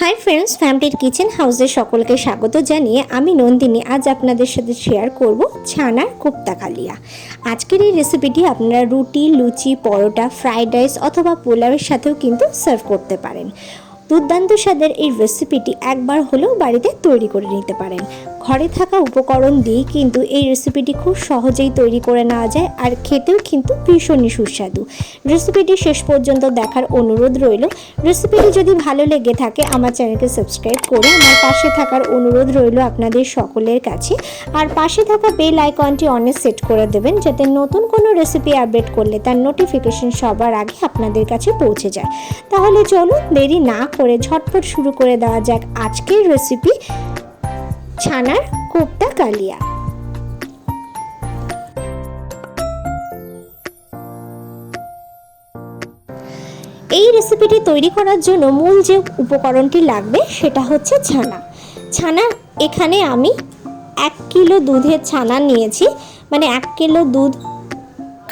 Hi friends ফ্যামিলির kitchen হাউসে সকলকে স্বাগত জানিয়ে আমি নন্দিনী। আজ আপনাদের সাথে শেয়ার করব ছানার কোপ্তা কালিয়া আজকের এই রেসিপিটি আপনারা রুটি, লুচি, পরোটা ফ্রাইড রাইস অথবা পোলাওয়ের সাথেও কিন্তু সার্ভ করতে পারেন। দুর্দান্ত স্বাদের এই রেসিপিটি একবার হলেও বাড়িতে তৈরি করে নিতে পারেন। ঘরে থাকা উপকরণ দিয়েই কিন্তু এই রেসিপিটি খুব সহজেই তৈরি করে নেওয়া যায় আর খেতেও কিন্তু ভীষণই সুস্বাদু। রেসিপিটি শেষ পর্যন্ত দেখার অনুরোধ রইল। রেসিপিটি যদি ভালো লেগে থাকে, আমার চ্যানেলকে সাবস্ক্রাইব করে আমার পাশে থাকার অনুরোধ রইল আপনাদের সকলের কাছে। আর পাশে থাকা বেল আইকনটি অনে সেট করে দেবেন, যাতে নতুন কোনো রেসিপি আপডেট করলে তার নোটিফিকেশন সবার আগে আপনাদের কাছে পৌঁছে যায়। তাহলে চলুন দেরি না করে ঝটপট শুরু করে দেওয়া যাক আজকের রেসিপি ছানার কোপ্তা কালিয়া। এই রেসিপিটি তৈরি করার জন্য মূল যে উপকরণটি লাগবে সেটা হচ্ছে ছানা। ছানা, এখানে আমি এক কিলো দুধের ছানা নিয়েছি। মানে এক কিলো দুধ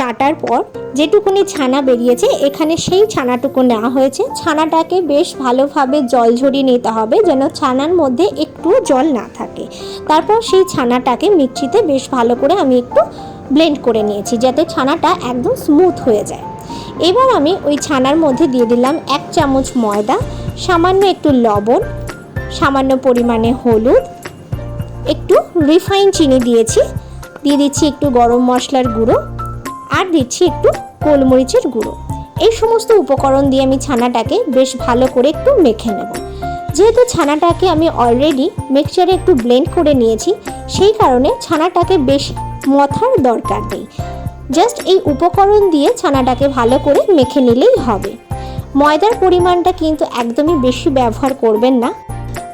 কাটার পর যেটুকুনি ছানা বেরিয়েছে, এখানে সেই ছানাটুকু নেওয়া হয়েছে। ছানাটাকে বেশ ভালোভাবে জল ঝরিয়ে নিতে হবে যেন ছানার মধ্যে একটু জল না থাকে। তারপর সেই ছানাটাকে মিক্সিতে বেশ ভালো করে আমি একটু ব্লেন্ড করে নিয়েছি যাতে ছানাটা একদম স্মুথ হয়ে যায়। এবার আমি ওই ছানার মধ্যে দিয়ে দিলাম এক চামচ ময়দা, সামান্য একটু লবণ, সামান্য পরিমাণে হলুদ, একটু রিফাইন চিনি দিয়েছি। দিয়ে দিচ্ছি একটু গরম মশলার গুঁড়ো। আর দিচ্ছি একটু গোলমরিচের গুঁড়ো। এই সমস্ত উপকরণ দিয়ে আমি ছানাটাকে বেশ ভালো করে একটু মেখে নেব। যেহেতু ছানাটাকে আমি অলরেডি মিক্সচারে একটু ব্লেন্ড করে নিয়েছি, সেই কারণে ছানাটাকে বেশ মথার দরকার নেই। জাস্ট এই উপকরণ দিয়ে ছানাটাকে ভালো করে মেখে নিলেই হবে। ময়দার পরিমাণটা কিন্তু একদমই বেশি ব্যবহার করবেন না।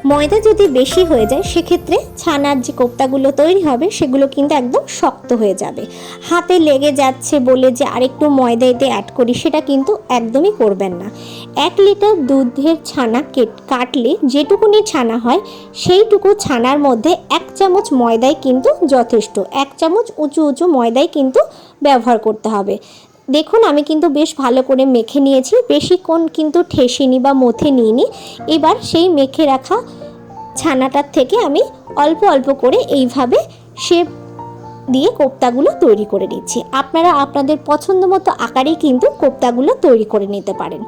ময়দা যদি বেশি হয়ে যায়, সেক্ষেত্রে ছানার যে কোপ্তাগুলো তৈরি হবে, সেগুলো কিন্তু একদম শক্ত হয়ে যাবে। হাতে লেগে যাচ্ছে বলে যে আরেকটু ময়দা এতে অ্যাড করি, সেটা কিন্তু একদমই করবেন না। এক লিটার দুধের ছানা কেট কাটলে যেটুকুনি ছানা হয়, সেইটুকু ছানার মধ্যে এক চামচ ময়দাই কিন্তু যথেষ্ট। এক চামচ উঁচু উঁচু ময়দাই কিন্তু ব্যবহার করতে হবে। দেখুন, আমি কিন্তু বেশ ভালো করে মেখে নিয়েছি। বেশিক্ষণ কিন্তু ঠেসিনি বা মথে নিইনি। এবার সেই মেখে রাখা ছানাটার থেকে আমি অল্প অল্প করে এইভাবে শেপ দিয়ে কোপ্তাগুলো তৈরি করে নিচ্ছি। আপনারা আপনাদের পছন্দ মতো আকারেই কিন্তু কোপ্তাগুলো তৈরি করে নিতে পারেন।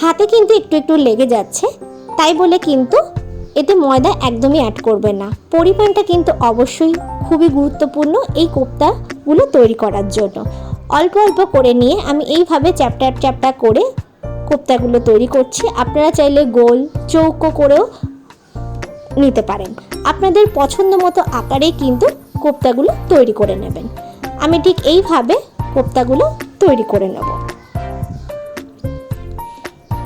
হাতে কিন্তু একটু একটু লেগে যাচ্ছে, তাই বলে কিন্তু এতে ময়দা একদমই অ্যাড করবেন না। পরিমাণটা কিন্তু অবশ্যই খুবই গুরুত্বপূর্ণ এই কোপ্তাগুলো তৈরি করার জন্য। অল্প অল্প করে নিয়ে আমি এইভাবে চ্যাপ্টার চ্যাপ্টার করে কোপ্তাগুলো তৈরি করছি। আপনারা চাইলে গোল, চৌকো করেও নিতে পারেন। আপনাদের পছন্দ মতো আকারে কিন্তু কোপ্তাগুলো তৈরি করে নেবেন। আমি ঠিক এইভাবে কোপ্তাগুলো তৈরি করে নেব।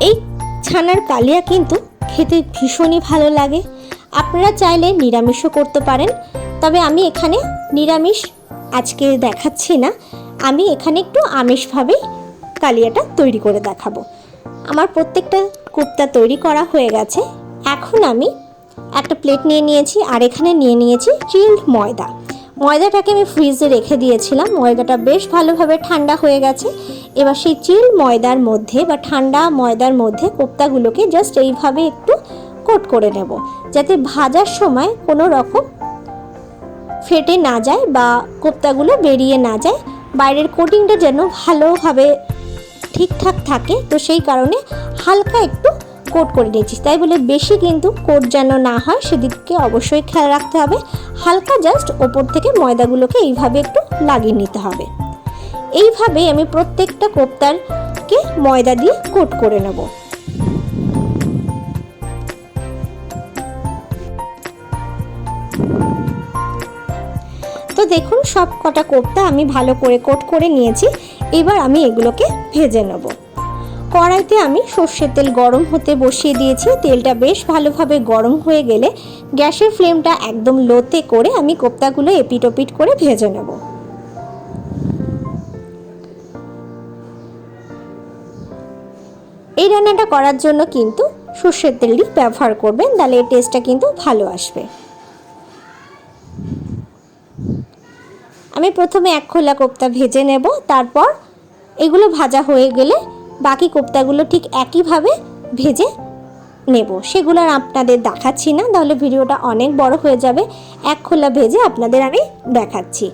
এই ছানার কালিয়া কিন্তু খেতে ভীষণই ভালো লাগে। আপনারা চাইলে নিরামিষও করতে পারেন। তবে আমি এখানে নিরামিষ আজকে দেখাচ্ছি না। আমি এখানে একটু আমিষভাবেই কালিয়াটা তৈরি করে দেখাবো। আমার প্রত্যেকটা কুপ্তা তৈরি করা হয়ে গেছে। এখন আমি একটা প্লেট নিয়ে নিয়েছি আর এখানে নিয়ে নিয়েছি চিল্ড ময়দা। ময়দাটাকে আমি ফ্রিজে রেখে দিয়েছিলাম। ময়দাটা বেশ ভালোভাবে ঠান্ডা হয়ে গেছে। এবার সেই চিল ময়দার মধ্যে বা ঠান্ডা ময়দার মধ্যে কোপ্তাগুলোকে জাস্ট এইভাবে একটু কোট করে নেব। যাতে ভাজার সময় কোনো রকম ফেটে না যায় বা কোপ্তাগুলো বেরিয়ে না যায়। বাইরের কোটিংটা যেন ভালোভাবে ঠিকঠাক থাকে, তো সেই কারণে হালকা একটু কোট করে দিয়েছি তাই বলে বেশি কিন্তু কোট যেন না হয়, সেদিকে অবশ্যই খেয়াল রাখতে হবে। হালকা জাস্ট ওপর থেকে ময়দাগুলোকে এইভাবে একটু লাগিয়ে নিতে হবে। এইভাবে আমি প্রত্যেকটা কোপ্তারকে ময়দা দিয়ে কোট করে নেব। তো দেখুন, সব কটা কোপ্তা আমি ভালো করে কোট করে নিয়েছি। এবার আমি এগুলোকে ভেজে নেব। কড়াইতে আমি সর্ষের তেল গরম হতে বসিয়ে দিয়েছি। তেলটা বেশ ভালোভাবে গরম হয়ে গেলে গ্যাসের ফ্লেমটা একদম লোতে করে আমি কোপ্তাগুলো এপিট ওপিট করে ভেজে নেব। এই রান্নাটা করার জন্য কিন্তু সর্ষের তেলই ব্যবহার করবেন, তাহলে এর টেস্টটা কিন্তু ভালো আসবে। আমি প্রথমে এক খোলা কোপ্তা ভেজে নেব, তারপর এগুলো ভাজা হয়ে গেলে বাকি কোপ্তাগুলো ঠিক একইভাবে ভেজে নেব। সেগুলো আর আপনাদের দেখাচ্ছি না, তাহলে ভিডিওটা অনেক বড় হয়ে যাবে। এক খোলা ভেজে আপনাদের আমি দেখাচ্ছি।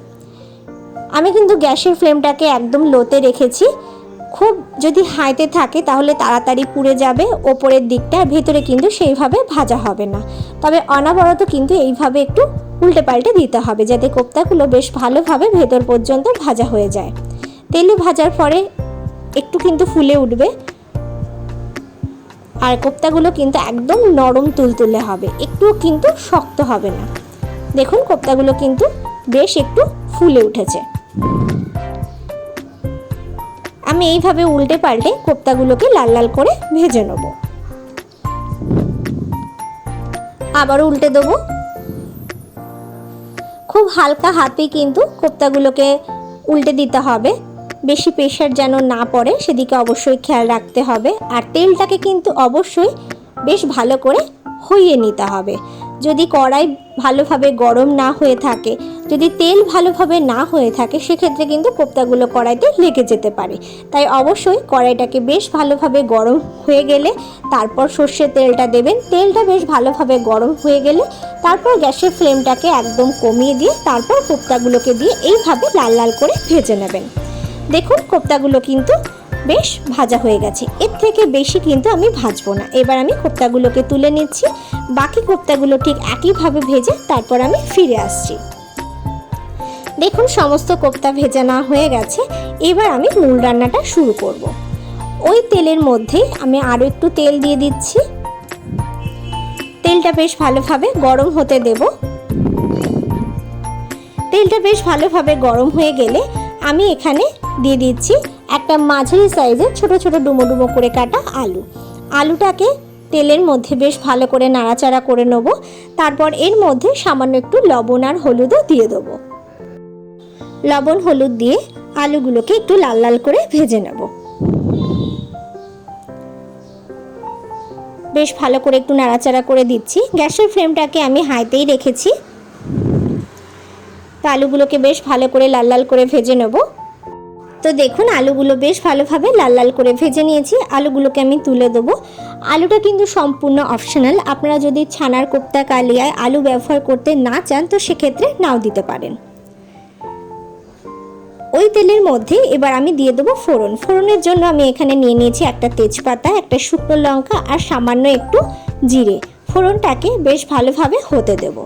আমি কিন্তু গ্যাসের ফ্লেমটাকে একদম লোতে রেখেছি। খুব যদি হাইতে থাকে তাহলে তাড়াতাড়ি পুড়ে যাবে, ওপরের দিকটা ভেতরে কিন্তু সেইভাবে ভাজা হবে না। তবে অনাবরত কিন্তু এইভাবে একটু উল্টে পাল্টে দিতে হবে যাতে কোপ্তাগুলো বেশ ভালোভাবে ভেতর পর্যন্ত ভাজা হয়ে যায়। তেলে ভাজার পরে একটু কিন্তু ফুলে উঠবে। আর কোপ্তাগুলো কিন্তু একদম নরম তুলতুলে হবে। একটুও কিন্তু শক্ত হবে না। দেখুন, কোপ্তাগুলো কিন্তু বেশ একটু ফুলে উঠেছে। আমি এইভাবে উল্টে পাল্টে কোপ্তাগুলোকে লাল লাল করে ভেজে নেব। আবার উল্টে দেবো। খুব হালকা হাতে কিন্তু কোপ্তাগুলোকে উল্টে দিতে হবে। বেশি প্রেশার যেন না পড়ে, সেদিকে অবশ্যই খেয়াল রাখতে হবে। আর তেলটাকে কিন্তু অবশ্যই বেশ ভালো করে হইয়ে নিতে হবে। যদি কড়াই ভালোভাবে গরম না হয়ে থাকে, যদি তেল ভালোভাবে না হয়ে থাকে, সেক্ষেত্রে কিন্তু কোপ্তাগুলো কড়াইতে লেগে যেতে পারে। তাই অবশ্যই কড়াইটাকে বেশ ভালোভাবে গরম হয়ে গেলে তারপর সর্ষের তেলটা দেবেন। তেলটা বেশ ভালোভাবে গরম হয়ে গেলে তারপর গ্যাসের ফ্লেমটাকে একদম কমিয়ে দিয়ে তারপর কোপ্তাগুলোকে দিয়ে এইভাবে লাল লাল করে ভেজে নেবেন। দেখুন কোপ্তাগুলো কিন্তু বেশ ভাজা হয়ে গেছে। এর থেকে বেশি কিন্তু আমি ভাজবো না। এবার আমি কোপ্তাগুলোকে তুলে নিচ্ছি। বাকি কোপ্তাগুলো ঠিক একইভাবে ভেজে তারপর আমি ফিরে আসছি। দেখুন, সমস্ত কোপ্তা ভেজা না হয়ে গেছে। এবার আমি মূল রান্নাটা শুরু করব। ওই তেলের মধ্যেই আমি আরও একটু তেল দিয়ে দিচ্ছি। তেলটা বেশ ভালোভাবে গরম হতে দেব। তেলটা বেশ ভালোভাবে গরম হয়ে গেলে আমি এখানে দিয়ে দিচ্ছি একটা মাঝারি সাইজের ছোট ছোট ডুমো ডুমো করে কাটা আলু। আলুটাকে তেলের মধ্যে বেশ ভালো করে নাড়াচাড়া করে নেব। তারপর এর মধ্যে সামান্য একটু লবণ আর হলুদও দিয়ে দেবো। লবণ, হলুদ দিয়ে আলুগুলোকে একটু লাল লাল করে ভেজে নেব। বেশ ভালো করে একটু নাড়াচাড়া করে দিচ্ছি। গ্যাসের ফ্লেমটাকে আমি হাইতেই রেখেছি। তো আলুগুলোকে বেশ ভালো করে লাল লাল করে ভেজে নেব। তো দেখুন, আলুগুলো বেশ ভালোভাবে লাল লাল করে ভেজে নিয়েছি। আলুগুলোকে আমি তুলে দেবো। আলুটা কিন্তু সম্পূর্ণ অপশনাল। আপনারা যদি ছানার কোপ্তা, কালিয়ায় আলু ব্যবহার করতে না চান, তো সেক্ষেত্রে নাও দিতে পারেন। ওই তেলের মধ্যে এবার আমি দিয়ে দেবো ফোড়ন। ফোড়নের জন্য আমি এখানে নিয়ে নিয়েছি একটা তেজপাতা, একটা শুকনো লঙ্কা আর সামান্য একটু জিরে। ফোড়নটাকে বেশ ভালোভাবে হতে দেব।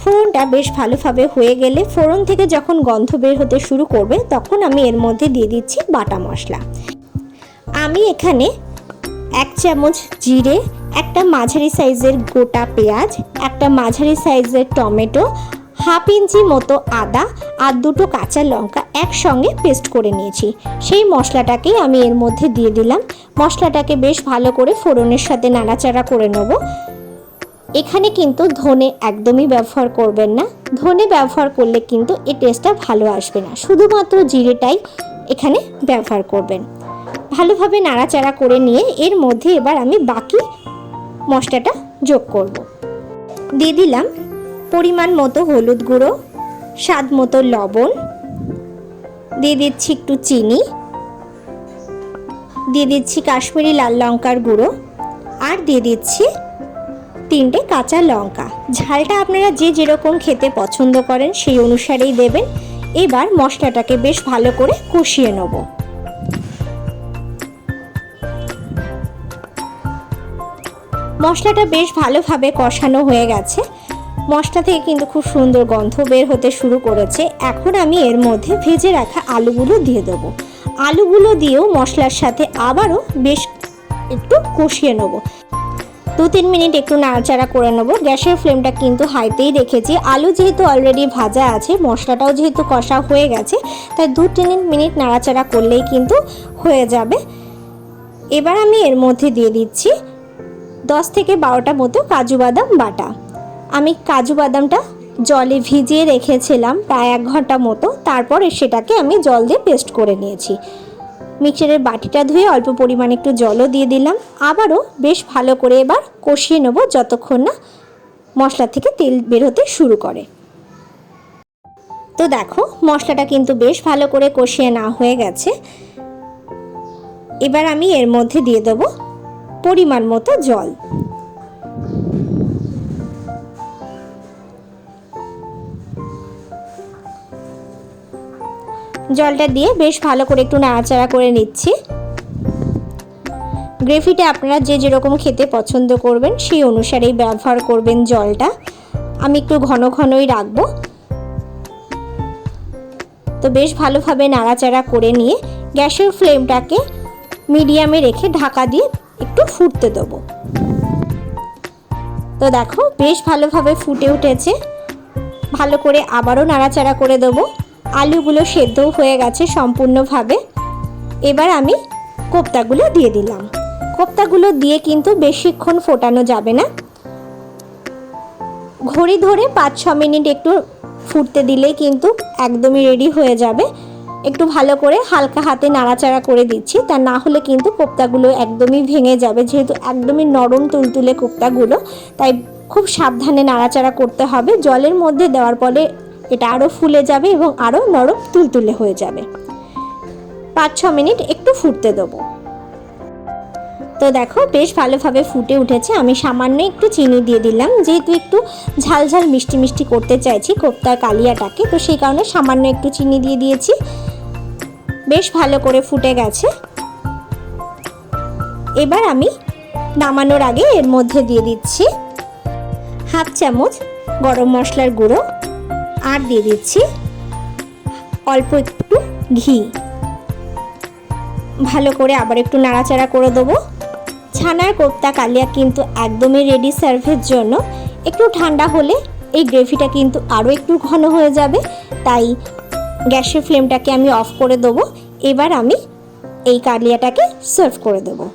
ফোড়নটা বেশ ভালোভাবে হয়ে গেলে ফোড়ন থেকে যখন গন্ধ বের হতে শুরু করবে, তখন আমি এর মধ্যে দিয়ে দিচ্ছি বাটা মশলা। আমি এখানে এক চামচ জিরে, একটা মাঝারি সাইজের গোটা পেঁয়াজ, একটা মাঝারি সাইজের টমেটো, হাফ ইঞ্চি মতো আদা আর দুটো কাঁচা লঙ্কা একসঙ্গে পেস্ট করে নিয়েছি। সেই মশলাটাকেই আমি এর মধ্যে দিয়ে দিলাম। মশলাটাকে বেশ ভালো করে ফোড়নের সাথে নাড়াচাড়া করে নেব। এখানে কিন্তু ধনে একদমই ব্যবহার করবেন না। ধনে ব্যবহার করলে কিন্তু এই টেস্টটা ভালো আসবে না। শুধুমাত্র জিরেটাই এখানে ব্যবহার করবেন। ভালোভাবে নাড়াচাড়া করে নিয়ে এর মধ্যে এবার আমি বাকি মশলাটা যোগ করব। দিয়ে দিলাম পরিমাণ মতো হলুদ গুঁড়ো, স্বাদ মতো লবণ, দিয়ে দিচ্ছি একটু চিনি, দিয়ে দিচ্ছি কাশ্মীরি লাল লঙ্কার গুঁড়ো, আর দিয়ে দিচ্ছি তিনটে কাঁচা লঙ্কা। ঝালটা আপনারা যে যেরকম খেতে পছন্দ করেন সেই অনুসারেই দেবেন। এবার মশলাটাকে বেশ ভালো করে কষিয়ে নেব। মশলাটা বেশ ভালোভাবে কষানো হয়ে গেছে। মশলা থেকে কিন্তু খুব সুন্দর গন্ধ বের হতে শুরু করেছে। এখন আমি এর মধ্যে ভেজে রাখা আলুগুলো দিয়ে দেবো। আলুগুলো দিয়েও মশলার সাথে আবারও বেশ একটু কষিয়ে নেব। দু তিন মিনিট একটু নাড়াচাড়া করে নেব। গ্যাসের ফ্লেমটা কিন্তু হাইতেই রেখেছি আলু যেহেতু অলরেডি ভাজা আছে, মশলাটাও যেহেতু কষা হয়ে গেছে, তাই দু তিন মিনিট নাড়াচাড়া করলেই কিন্তু হয়ে যাবে। এবার আমি এর মধ্যে দিয়ে দিচ্ছি দশ থেকে বারোটা মতো কাজু বাদাম বাটা। আমি কাজু বাদামটা জলে ভিজিয়ে রেখেছিলাম প্রায় এক ঘণ্টা মতো। তারপরে সেটাকে আমি জল দিয়ে পেস্ট করে নিয়েছি। মিক্সারের বাটিটা ধুয়ে অল্প পরিমাণে একটু জলও দিয়ে দিলাম। আবারও বেশ ভালো করে এবার কষিয়ে নেব যতক্ষণ না মশলা থেকে তেল বেরোতে শুরু করে। তো দেখো, মশলাটা কিন্তু বেশ ভালো করে কষিয়ে না হয়ে গেছে। এবার আমি এর মধ্যে দিয়ে দেবো পরিমাণ মতো জল। জলটা দিয়ে বেশ ভালো করে একটু নাড়াচাড়া করে নিচ্ছি। গ্রেভিটা আপনারা যে যেরকম খেতে পছন্দ করবেন, সেই অনুসারেই ব্যবহার করবেন জলটা। আমি একটু ঘন ঘনই রাখব। তো বেশ ভালোভাবে নাড়াচাড়া করে নিয়ে গ্যাসের ফ্লেমটাকে মিডিয়ামে রেখে ঢাকা দিয়ে একটু ফুটতে দেবো। তো দেখো, বেশ ভালোভাবে ফুটে উঠেছে। ভালো করে আবারও নাড়াচাড়া করে দেবো। আলুগুলো সেদ্ধও হয়ে গেছে সম্পূর্ণভাবে। এবার আমি কোপ্তাগুলো দিয়ে দিলাম। কোপ্তাগুলো দিয়ে কিন্তু বেশিক্ষণ ফোটানো যাবে না। ঘড়ি ধরে পাঁচ ছ মিনিট একটু ফুটতে দিলেই কিন্তু একদমই রেডি হয়ে যাবে। একটু ভালো করে হালকা হাতে নাড়াচাড়া করে দিচ্ছি। তা না হলে কিন্তু কোপ্তাগুলো একদমই ভেঙে যাবে। যেহেতু একদমই নরম তুলতুলে কোপ্তাগুলো, তাই খুব সাবধানে নাড়াচাড়া করতে হবে। জলের মধ্যে দেওয়ার ফলে এটা আরও ফুলে যাবে এবং আরও নরম তুলতুলে হয়ে যাবে। পাঁচ, ছ মিনিট একটু ফুটতে দেবো। তো দেখো, বেশ ভালোভাবে ফুটে উঠেছে। আমি সামান্য একটু চিনি দিয়ে দিলাম। যেহেতু একটু ঝাল ঝাল মিষ্টি মিষ্টি করতে চাইছি কোপ্তার কালিয়াটাকে, তো সেই কারণে সামান্য একটু চিনি দিয়ে দিয়েছি। বেশ ভালো করে ফুটে গেছে। এবার আমি নামানোর আগে এর মধ্যে দিয়ে দিচ্ছি হাফ চামচ গরম মশলার গুঁড়ো। আর দিয়ে দিচ্ছি অল্প একটু ঘি। ভালো করে আবার একটু নাড়াচাড়া করে দেবো। ছানার কোপ্তা কালিয়া কিন্তু একদমই রেডি সার্ভের জন্য। একটু ঠান্ডা হলে এই গ্রেভিটা কিন্তু আরও একটু ঘন হয়ে যাবে। তাই গ্যাসের ফ্লেমটাকে আমি অফ করে দেবো। এবার আমি এই কালিয়াটাকে সার্ভ করে দেবো।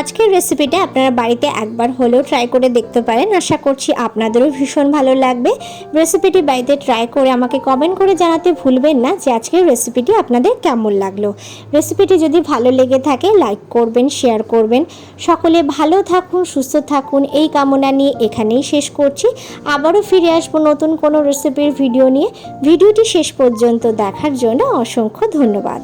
আজকের রেসিপিটা আপনারা বাড়িতে একবার হলেও ট্রাই করে দেখতে পারেন। আশা করছি আপনাদেরও ভীষণ ভালো লাগবে। রেসিপিটি বাড়িতে ট্রাই করে আমাকে কমেন্ট করে জানাতে ভুলবেন না যে আজকের রেসিপিটি আপনাদের কেমন লাগল। রেসিপিটি যদি ভালো লেগে থাকে লাইক করবেন শেয়ার করবেন। সকলে ভালো থাকুন, সুস্থ থাকুন, এই কামনা নিয়ে এখানেই শেষ করছি। আবারও ফিরে আসব নতুন কোনো রেসিপির ভিডিও নিয়ে। ভিডিওটি শেষ পর্যন্ত দেখার জন্য অসংখ্য ধন্যবাদ।